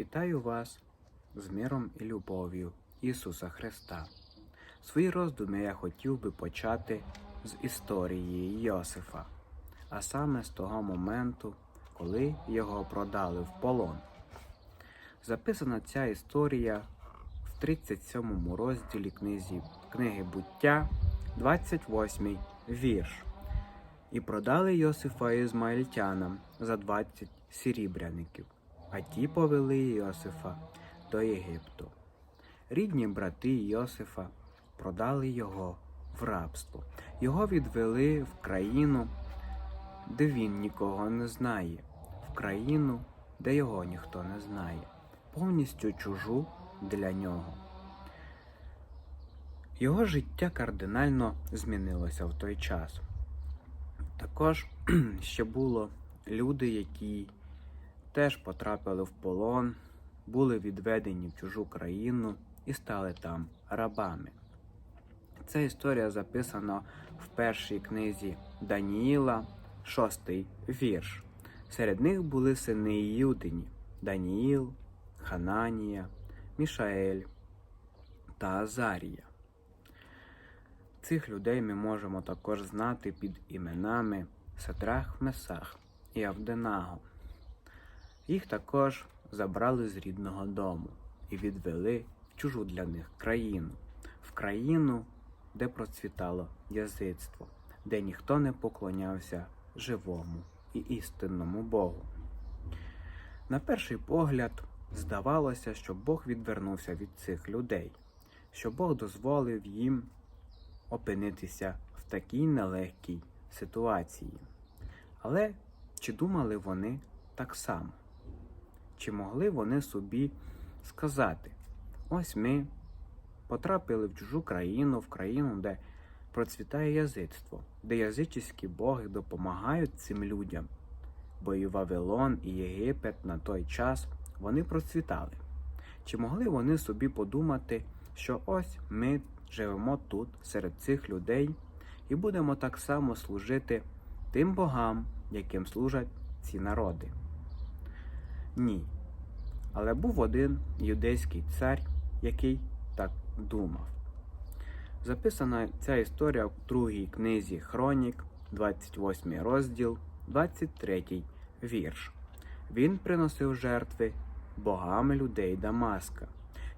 Вітаю вас з миром і любов'ю Ісуса Христа. Свої роздуми я хотів би почати з історії Йосифа, а саме з того моменту, коли його продали в полон. Записана ця історія в 37 розділі книзі, книги буття, 28 вірш. І продали Йосифа ізмаїльтянам за 20 срібряників, а ті повели Йосифа до Єгипту. Рідні брати Йосифа продали його в рабство. Його відвели в країну, де він нікого не знає, в країну, де його ніхто не знає, повністю чужу для нього. Його життя кардинально змінилося в той час. Також ще було люди, які теж потрапили в полон, були відведені в чужу країну і стали там рабами. Ця історія записана в першій книзі Даніїла, шостий вірш. Серед них були сини Юдині Даніїл, Хананія, Мішаель та Азарія. Цих людей ми можемо також знати під іменами Сатрах Месах і Авденаго. Їх також забрали з рідного дому і відвели в чужу для них країну, в країну, де процвітало язицтво, де ніхто не поклонявся живому і істинному Богу. На перший погляд, здавалося, що Бог відвернувся від цих людей, що Бог дозволив їм опинитися в такій нелегкій ситуації. Але чи думали вони так само? Чи могли вони собі сказати: ось ми потрапили в чужу країну, в країну, де процвітає язицтво, де язичські боги допомагають цим людям, бо і Вавилон, і Єгипет на той час вони процвітали. Чи могли вони собі подумати, що ось ми живемо тут, серед цих людей, і будемо так само служити тим богам, яким служать ці народи? Ні. Але був один юдейський цар, який так думав. Записана ця історія в другій книзі Хронік, 28 розділ, 23 вірш. Він приносив жертви богам людей Дамаска.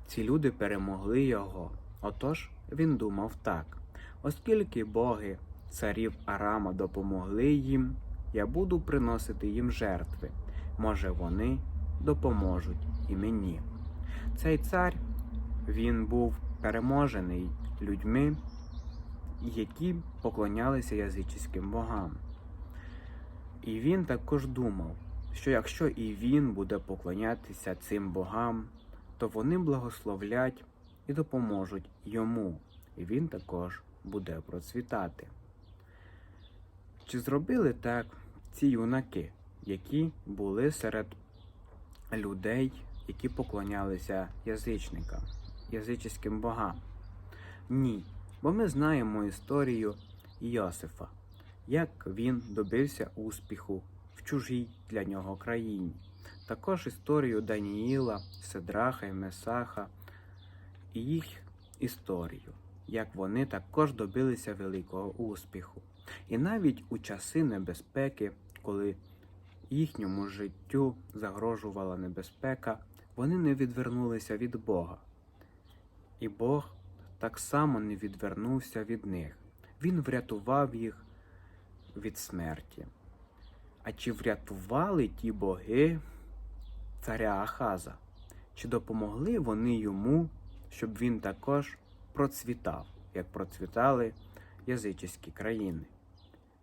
Ці люди перемогли його. Отож він думав так: оскільки боги царів Арама допомогли їм, я буду приносити їм жертви. Може, вони допоможуть і мені. Цей цар він був переможений людьми, які поклонялися язичським богам. І він також думав, що якщо і він буде поклонятися цим богам, то вони благословлять і допоможуть йому, і він також буде процвітати. Чи зробили так ці юнаки, які були серед людей, які поклонялися язичникам, язичським богам? Ні, бо ми знаємо історію Йосифа, як він добився успіху в чужій для нього країні. Також історію Даніїла, Седраха і Месаха і їх історію, як вони також добилися великого успіху. І навіть у часи небезпеки, коли їхньому життю загрожувала небезпека, вони не відвернулися від Бога. І Бог так само не відвернувся від них. Він врятував їх від смерті. А чи врятували ті боги царя Ахаза? Чи допомогли вони йому, щоб він також процвітав, як процвітали язичські країни?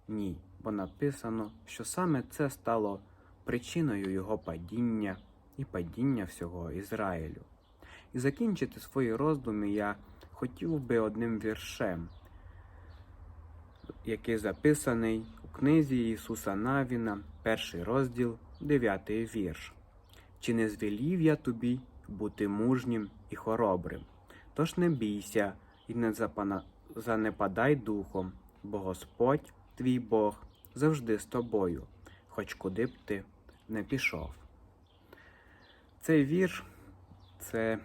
Ні, бо написано, що саме це стало причиною його падіння і падіння всього Ізраїлю. І закінчити свої роздуми я хотів би одним віршем, який записаний у книзі Ісуса Навіна, перший розділ, дев'ятий вірш. Чи не звелів я тобі бути мужнім і хоробрим? Тож не бійся і не запана... занепадай духом, бо Господь, твій Бог, завжди з тобою, хоч куди б ти не пішов. Цей вірш це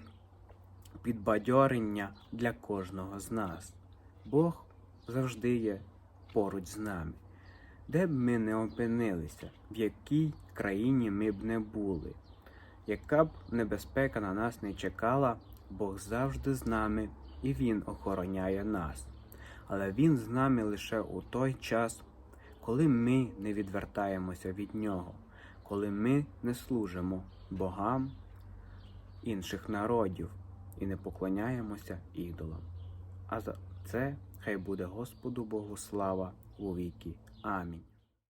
підбадьорення для кожного з нас. Бог завжди є поруч з нами. Де б ми не опинилися, в якій країні ми б не були, яка б небезпека на нас не чекала, Бог завжди з нами і Він охороняє нас. Але Він з нами лише у той час, коли ми не відвертаємося від Нього, коли ми не служимо богам інших народів і не поклоняємося ідолам. А за це хай буде Господу Богу слава у віки. Амінь.